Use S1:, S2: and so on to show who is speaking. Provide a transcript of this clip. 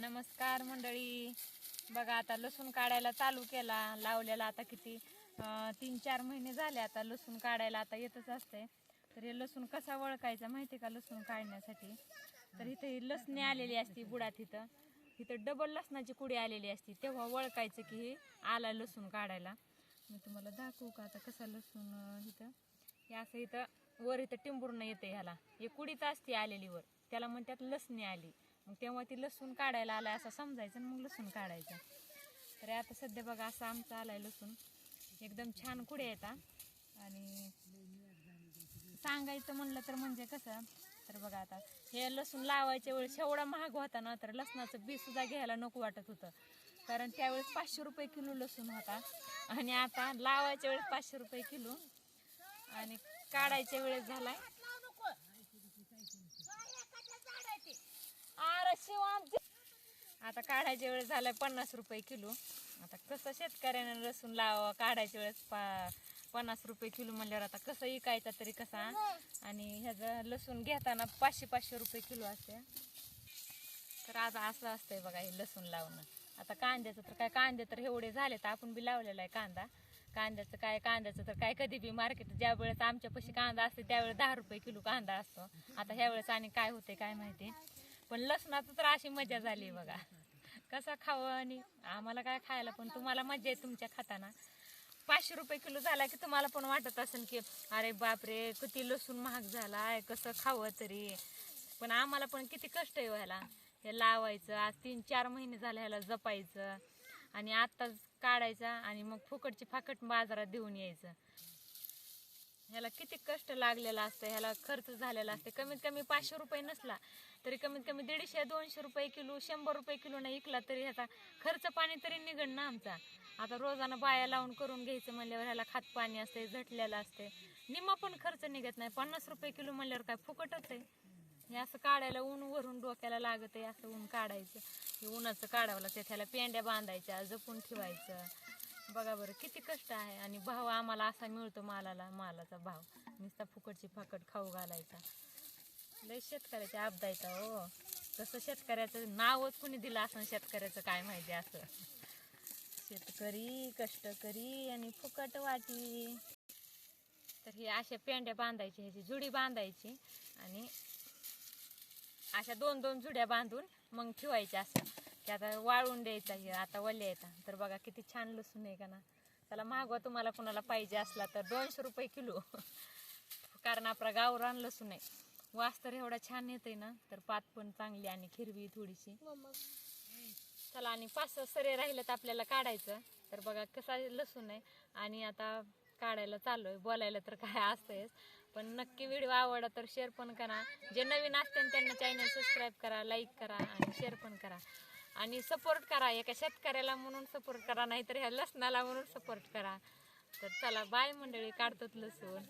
S1: नमस्कार मंडळी. बघा आता लसूण काढायला चालू केला. लावलेला आता किती? तीन चार महिने झाले आता लसूण काढायला आता येतच असते तर हे लसूण कसा वळखायचा माहिती का लसूण काढण्यासाठी? तर इथं ही लसणी आलेली असती बुडात इथं. इथं डबल लसणाची कुडी आलेली असती. तेव्हा वळखायचं की हे आला लसूण काढायला. मी तुम्हाला दाखवू का आता कसा लसूण इथं? हे असं इथं वर इथं टिंबूरनं येते ह्याला. हे कुडीच असते आलेली वर. त्याला म्हणतात लसणी आली. मग तेव्हा ती लसूण काढायला आलाय असं समजायचं आणि मग लसूण काढायचं. तर आता सध्या बघा असं आमचं आलाय लसूण. एकदम छान कुडे येतात आणि सांगायचं म्हणलं तर म्हणजे कसं तर बघा आता हे लसूण लावायच्या वेळेस एवढा महाग होता ना तर लसणाचं बी सुद्धा घ्यायला नको वाटत होतं. कारण त्यावेळेस पाचशे रुपये किलो लसूण होता. आणि आता लावायच्या वेळेस पाचशे रुपये किलो. आणि काढायच्या वेळेस झालाय अरे शिव आमचे आता काढायच्या वेळेस झालाय पन्नास रुपये किलो. आता कसं शेतकऱ्याने लसूण लावा काढायच्या वेळेस पा पन्नास रुपये किलो म्हणल्यावर आता कसं विकायचा तरी कसा? आणि ह्याचं लसूण घेताना पाचशे पाचशे रुपये किलो असते. तर आज असं असतंय बघा हे लसूण लावणं. आता कांद्याचं तर काय कांदे तर एवढे झाले तर आपण बी लावलेला आहे कांदा. कांद्याचं काय कांद्याचं तर काय कधी बी मार्केट ज्या वेळेस आमच्यापाशी कांदा असते त्यावेळेस दहा रुपये किलो कांदा असतो. आता ह्या वेळेस आणि काय होते काय माहिती? पण लसणाचं तर अशी मजा झाली बघा. कसा खावं आणि आम्हाला काय खायला पण तुम्हाला मजा आहे तुमच्या खाताना. पाचशे रुपये किलो झाला की तुम्हाला पण वाटत असेल की अरे बापरे किती लसूण महाग झाला आहे कसं खावं तरी. पण आम्हाला पण किती कष्ट आहे हो व्हायला हे लावायचं आज तीन चार महिने झाले ह्याला जपायचं आणि आत्ताच काढायचा आणि मग फुकटची फाकट बाजारात देऊन यायचं. ह्याला किती कष्ट लागलेला असतं ह्याला खर्च झालेला असते. कमीत कमी पाचशे रुपये नसला तरी कमीत कमी दीडशे दोनशे रुपये किलो शंभर रुपये किलो नाही इकला तरी ह्याचा खर्च पाणी तरी निघण ना आमचा. आता रोजानं बाया लावून करून घ्यायचं म्हणल्यावर ह्याला खात पाणी असते झटलेलं असते निम्मा पण खर्च निघत नाही. पन्नास रुपये किलो म्हणल्यावर काय फुकटच आहे. हे असं काढायला ऊन वरून डोक्याला लागत आहे असं ऊन काढायचं. हे उन्हाचं काढावं लागतं त्याला पेंड्या बांधायच्या जपून ठेवायचं. बघा बरं किती कष्ट आहे आणि भाव आम्हाला असा मिळतो मालाला मालाचा भाव. नुसता फुकटची फाकट खाऊ घालायचा. लय शेतकऱ्याच्या आपदायचा हो. तसं शेतकऱ्याचं नावच कुणी दिलं असं शेतकऱ्याचं काय माहिती असं. शेतकरी कष्ट करी आणि फुकट वाटी तर हे अशा पेंड्या बांधायची ह्याची जुडी बांधायची आणि अशा दोन दोन जुड्या बांधून मग ठेवायच्या असं. की आता वाळून द्यायचा हे आता वल्ल्या येतात तर बघा किती छान लसूण आहे का ना. त्याला मागवा तुम्हाला कोणाला पाहिजे असला तर दोनशे रुपये किलो. कारण आपला गावरान लसूण आहे. वास तर एवढा छान येते ना तर पात पण चांगली आणि हिरवी थोडीशी. चला आणि पाच सरे राहिलेत आपल्याला काढायचं. तर बघा कसा लसूण आहे. आणि आता काढायला चालू आहे बोलायला तर काय असतंयच. पण नक्की व्हिडिओ आवडला तर शेअर पण करा. जे नवीन असते त्यांना चॅनल सबस्क्राईब करा लाईक करा आणि शेअर पण करा. आणि सपोर्ट करा एका शेतकऱ्याला म्हणून सपोर्ट करा नाहीतर ह्या लसणाला म्हणून सपोर्ट करा. तर चला बाय मंडळी काढतात लसूण